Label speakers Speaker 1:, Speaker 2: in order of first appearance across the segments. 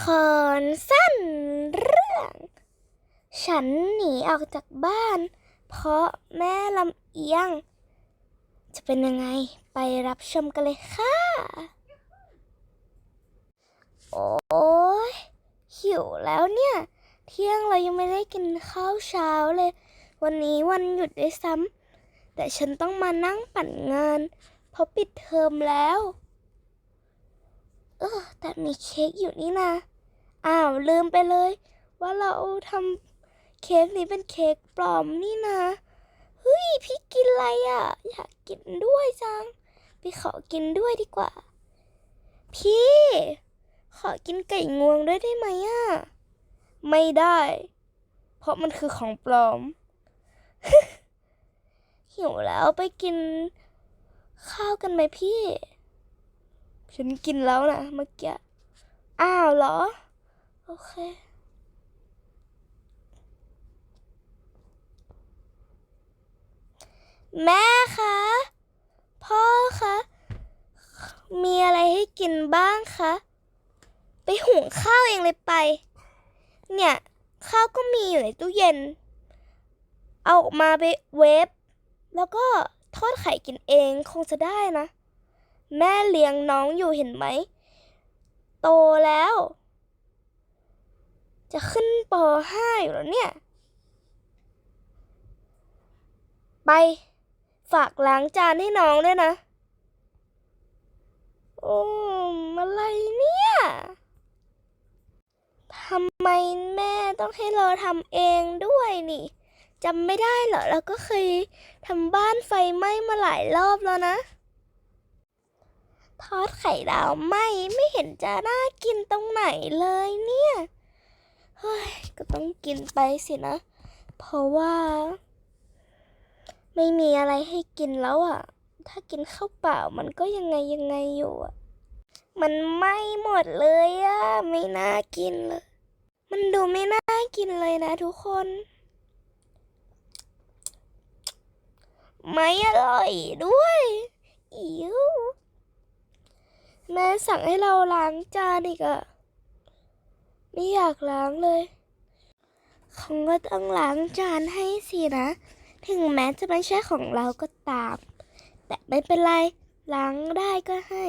Speaker 1: คอนสั้นเรื่อง ฉันหนีออกจากบ้าน เพราะแม่ลำเอียง จะเป็นยังไงไปรับชมกันเลยค่ะ โอ้ยหิวแล้วเนี่ย เที่ยงเรายังไม่ได้กินข้าวเช้าเลย วันนี้วันหยุดด้วยซ้ำแต่ฉันต้องมานั่งปั่นงาน เพราะปิดเทอมแล้ว เออแต่มีเค้กอยู่นี่นะ อ้าวลืมไปเลย ว่าเราทำเค้กนี้เป็นเค้กปลอมนี่นะเฮ้ยพี่กินอะไรอะ อยากกินด้วยจัง พี่ขอกินด้วยดีกว่า พี่ ขอกินไก่งวงด้วยได้ไหมอะ ไม่ได้ เพราะมันคือของปลอม หิวแล้วไปกินข้าวกันไหมพี่ ฉันกินแล้วนะเมื่อกี้ อ้าวเหรอ โอเค แม่คะ พ่อคะ มีอะไรให้กินบ้างคะ ไปหุงข้าวเองเลยไป เนี่ย ข้าวก็มีอยู่ในตู้เย็น เอาออกมาไปเวฟแล้วก็ทอดไข่กินเองคงจะได้นะ แม่เลี้ยงน้องอยู่เห็นไหม โตแล้ว จะขึ้นป .5 อยู่แล้วเนี่ย ไป ฝากล้างจานให้น้องด้วยนะ โอ้อะไรเนี่ยทำไมแม่ต้องให้เราทำเองด้วยนี่จำไม่ได้เหรอเราก็เคยทำบ้านไฟไหม้มาหลายรอบแล้วนะ ทอดไข่ดาวไหมไม่เห็นจะน่ากินตรงไหนเลยเนี่ยเฮ้ยก็ต้องกินไปสินะ เพราะว่า ไม่มีอะไรให้กินแล้วอะ ถ้ากินข้าวเปล่ามันก็ยังไงยังไงอยู่อะ มันไหม้หมดเลยอะ ไม่น่ากินเลย มันดูไม่น่ากินเลยนะทุกคน ไม่อร่อยด้วยอิ๋ว แม่สั่งให้เราล้างจานอีกอะไม่อยากล้างเลยคงก็ต้องล้างจานให้สินะ ถึงแม้จะไม่ใช่ของเราก็ตาม แต่ไม่เป็นไร ล้างได้ก็ให้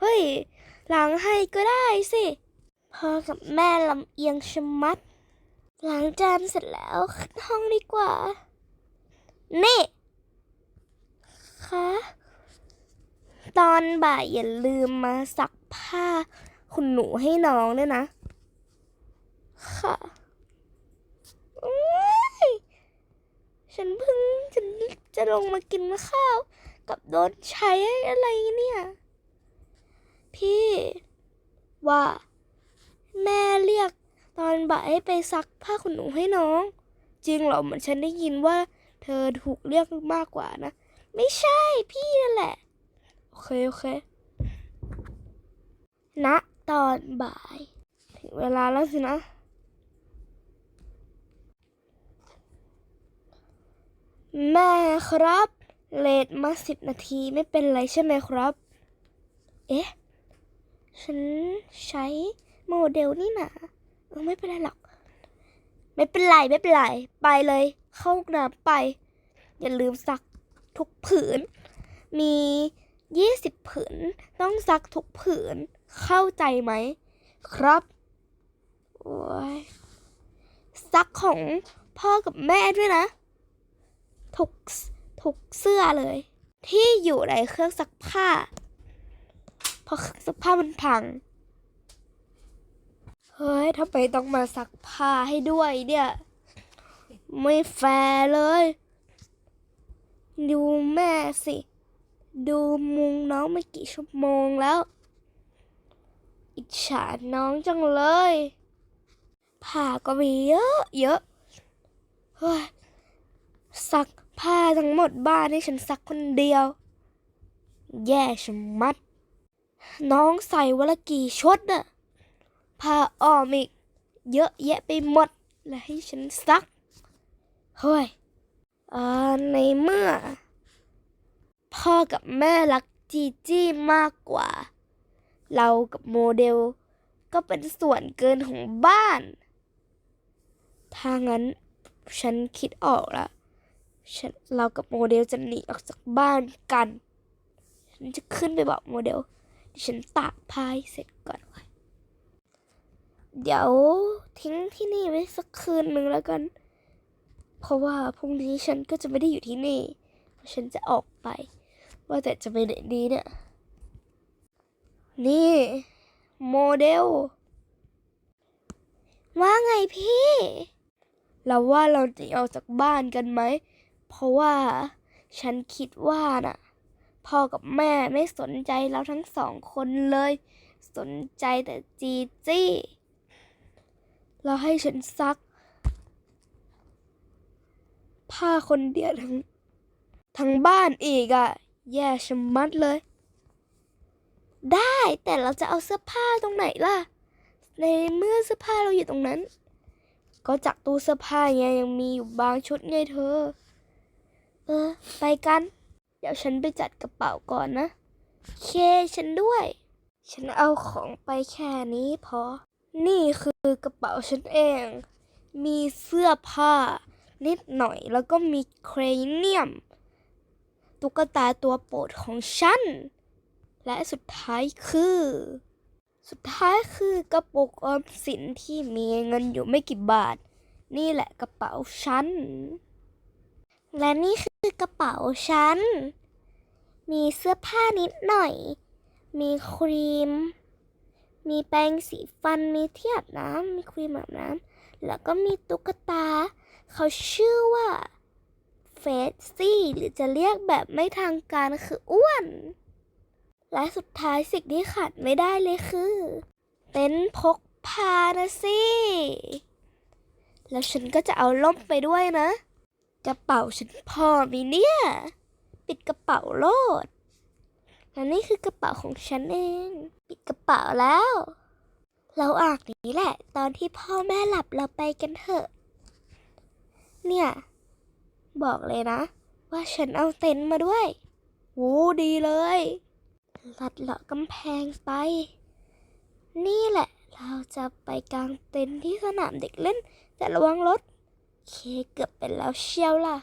Speaker 1: เฮ้ย ล้างให้ก็ได้สิพ่อกับแม่ลำเอียงชะมัด ล้างจานเสร็จแล้วขึ้นห้องดีกว่า นี่คะ ตอนบ่ายอย่าลืมมาซักผ้าคุณหนูให้น้องด้วยนะ ค่ะฉันเพิ่งจะจะลงมากินข้าว กับโดนใช้อะไรเนี่ย พี่ ว่า แม่เรียกตอนบ่ายให้ไปซักผ้าคุณหนูให้น้อง จริงเหรอเหมือนฉันได้ยินว่า เธอถูกเรียกมากกว่านะ ไม่ใช่พี่นั่นแหละ เค โอเคณตอนบ่าย ถึงเวลาแล้วสินะ แม่ครับ เลทมาสิบนาทีไม่เป็นไรใช่ไหมครับ เอ๊ะ ฉันใช้โมเดลนี่นะเออไม่เป็นไรหรอก ไม่เป็นไร ไม่เป็นไร ไปเลย เข้าห้องน้ำไป อย่าลืมซักทุกผืน มี ยี่สิบผืน ต้องซักทุกผืน เข้าใจไหม ครับโอ้ยซักของพ่อกับแม่ด้วยนะ ทุกทุกเสื้อเลย ที่อยู่ในเครื่องซักผ้า เพราะเครื่องซักผ้ามันพัง เฮ้ยทำไมต้องมาซักผ้าให้ด้วยเนี่ย ไม่แฟร์เลย ดูแม่สิ ดูมุงน้องมากี่ชั่วโมงแล้ว อิจฉาน้องจังเลยผ้าก็มีเยอะเยอะเฮ้ยซักผ้าทั้งหมดบ้านให้ฉันซักคนเดียว แย่ชะมัด น้องใส่วันละกี่ชุดน่ะผ้าอ้อมอีก เยอะแยะไปหมด และให้ฉันซัก เฮ้ยเอ่อในเมื่อ พ่อกับแม่รักจีจี้มากกว่า เรากับโมเดล ก็เป็นส่วนเกินของบ้าน ถ้างั้นฉันคิดออกละฉันเรากับโมเดลจะหนีออกจากบ้านกัน ฉันจะขึ้นไปบอกโมเดลดิฉันตากผ้าให้เสร็จก่อนไว้เดี๋ยวทิ้งที่นี่ไว้สักคืนหนึ่งแล้วกัน เพราะว่าพรุ่งนี้ฉันก็จะไม่ได้อยู่ที่นี่เพราะฉันจะออกไป ว่าแต่จะไปไหนดีเนี่ย นี่ โมเดล ว่าไงพี่ เราว่าเราจะออกจากบ้านกันไหม เพราะว่าฉันคิดว่าน่ะ พ่อกับแม่ไม่สนใจเราทั้งสองคนเลย สนใจแต่จีจี้ เราให้ฉันซัก ผ้าคนเดียวทั้งทั้งบ้านอีกอะ่ะ แย่ชะมัดเลย ได้แต่เราจะเอาเสื้อผ้าตรงไหนล่ะ ในเมื่อเสื้อผ้าเราอยู่ตรงนั้น ก็จากตู้เสื้อผ้าไงยังมีอยู่บางชุดไงเธอ เออ ไปกัน เดี๋ยวฉันไปจัดกระเป๋าก่อนนะ เคฉันด้วย ฉันเอาของไปแค่นี้พอ นี่คือกระเป๋าฉันเอง มีเสื้อผ้านิดหน่อยแล้วก็มีเครเนียม ตุ๊กตาตัวโปรดของฉัน และสุดท้ายคือ สุดท้ายคือกระปุกออมสินที่มีเงินอยู่ไม่กี่บาท นี่แหละกระเป๋าฉัน และนี่คือกระเป๋าฉัน มีเสื้อผ้านิดหน่อย มีครีม มีแปรงสีฟัน มีเที่อาบน้ำมีครีมอาบน้ำแล้วก็มีตุ๊กตา เขาชื่อว่า เฟสซี่หรือจะเรียกแบบไม่ทางการคืออ้วน และสุดท้ายสิ่งที่ขาดไม่ได้เลยคือเต็นพกพานะสิแล้วฉันก็จะเอาล่มไปด้วยนะ กระเป๋าฉันพอมีเนี่ย ปิดกระเป๋าโลดและนี่คือกระเป๋าของฉันเอง ปิดกระเป๋าแล้ว เราออกนี้แหละ ตอนที่พ่อแม่หลับเราไปกันเถอะ เนี่ย บอกเลยนะ ว่าฉันเอาเต็นท์มาด้วยโอ้ดีเลย ลัดเลาะกำแพงไป นี่แหละ เราจะไปกางเต็นท์ที่สนามเด็กเล่น แต่ระวังรถ เคเกือบไปแล้วเชียวล่ะ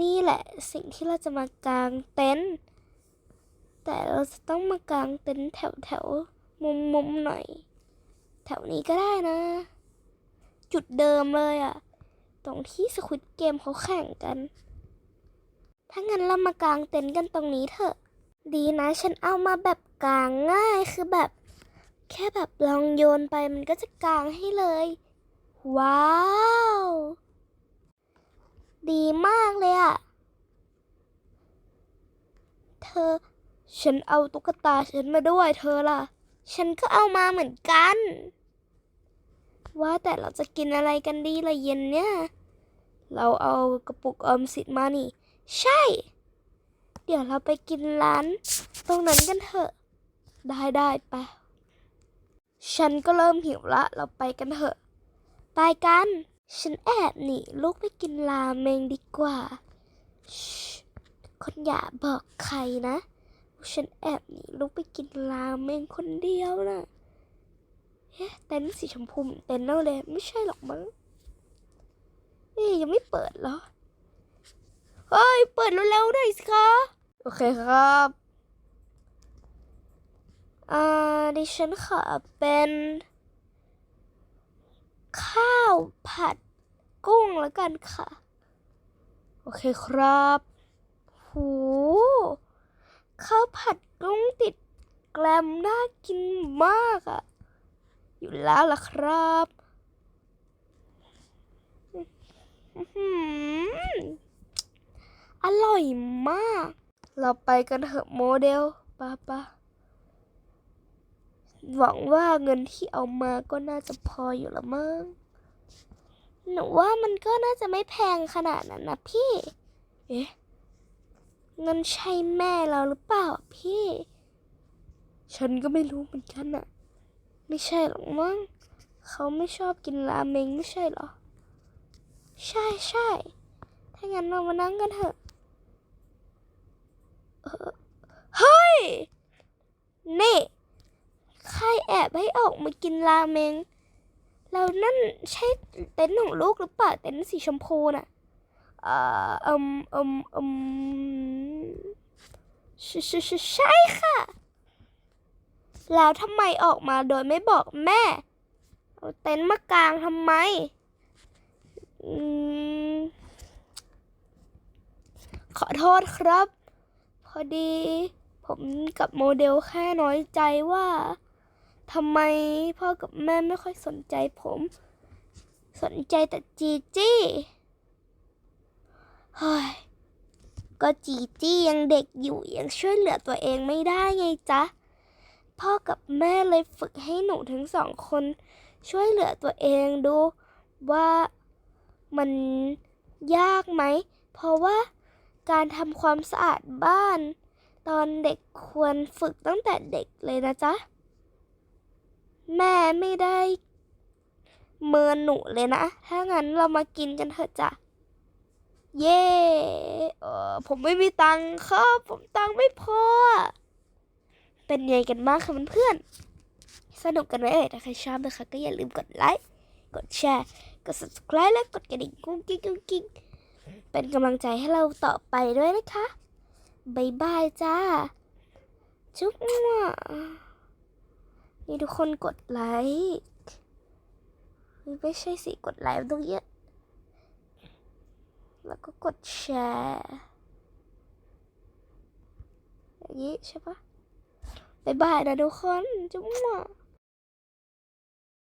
Speaker 1: นี่แหละสิ่งที่เราจะมากางเต็นท์แต่เราจะต้องมากางเต็นท์แถวแถวมุมมุมๆหน่อย แถวนี้ก็ได้นะ จุดเดิมเลยอะ ตรงที่สควิตเกมเขาแข่งกัน ถ้างั้นเรามากางเต็นท์กันตรงนี้เถอะ ดีนะฉันเอามาแบบกางง่ายคือแบบ แค่แบบลองโยนไปมันก็จะกางให้เลย ว้าว ดีมากเลยอะเธอ ฉันเอาตุ๊กตาฉันมาด้วยเธอล่ะ ฉันก็เอามาเหมือนกันว่าแต่เราจะกินอะไรกันดีละเย็นเนี่ย เราเอากระปุกออมสินมานี่ ใช่ เดี๋ยวเราไปกินร้าน ตรงนั้นกันเถอะ ได้ได้ไป ฉันก็เริ่มหิวละ เราไปกันเถอะ ไปกัน ฉันแอบหนีลูกไปกินราเมงดีกว่าชิคนอย่าบอกใครนะ ฉันแอบหนีลูกไปกินราเมงคนเดียวนะเอ๊ะเต็นสีชมพูเต็นท์นั่นเลย ไม่ใช่หรอกมั้ง ยังไม่เปิดเหรอ เฮ้ย เปิดเร็วๆหน่อยสิคะ โอเคครับ อ่า ดิฉันขอเป็น ข้าวผัดกุ้งแล้วกันค่ะ โอเคครับหูข้าวผัดกุ้งติดแกลมน่ากินมากอะอยู่แล้วล่ะครับ อื้อร่อยมาก เราไปกันเถอะโมเดลป้าป้าหวังว่าเงินที่เอามาก็น่าจะพออยู่ละมั้ง หนูว่ามันก็น่าจะไม่แพงขนาดนั้นนะพี่ เอ๊ะ เงินใช่แม่เราหรือเปล่าพี่ ฉันก็ไม่รู้เหมือนกันอะไม่ใช่หรอกมั้ง เขาไม่ชอบกินราเมงไม่ใช่หรอ ใช่ใช่ถ้างั้นเรามานั่งกันเถอะ เฮ้ย นี่ใครแอบให้ออกมากินราเมง เรานั่นใช่เต็นท์ของลูกหรือเปล่าเต็นท์สีชมพูน่ะ เอ่ออืมอืมอืมใช่ใช่ใช่ค่ะ แล้วทำไมออกมาโดยไม่บอกแม่ เอาเต็นท์มากางทำไม ขอโทษครับ พอดี ผมกับโมเดลแค่น้อยใจว่าทำไมพ่อกับแม่ไม่ค่อยสนใจผม สนใจแต่จีจี้เฮ้ยก็จีจี้ยังเด็กอยู่ยังช่วยเหลือตัวเองไม่ได้ไงจ๊ะ พ่อกับแม่เลยฝึกให้หนูทั้งสองคน ช่วยเหลือตัวเองดูว่า มันยากไหม เพราะว่าการทำความสะอาดบ้าน ตอนเด็กควรฝึกตั้งแต่เด็กเลยนะจ๊ะ แม่ไม่ได้เมินหนูเลยนะ ถ้างั้นเรามากินกันเถอะจ้ะ เย่เออผมไม่มีตังค์ครับ ผมตังค์ไม่พอ เป็นไงกันบ้างคะเพื่อนๆสนุกกันไหมเอ่ยถ้าใครชอบนะคะก็อย่าลืมกดไลค์ กดแชร์ กด subscribe และกดกระดิ่งกุ้งกิ้งกุ้งกิ้งเป็นกำลังใจให้เราต่อไปด้วยนะคะบายบายจ้า จุ๊บมั่วนี่ทุกคนกดไลค์ไม่ใช่สิ กดไลค์ต้องเยอะ แล้วก็กดแชร์อย่างนี้ใช่ปะบายบายนะทุกคน จุ๊บมั่ว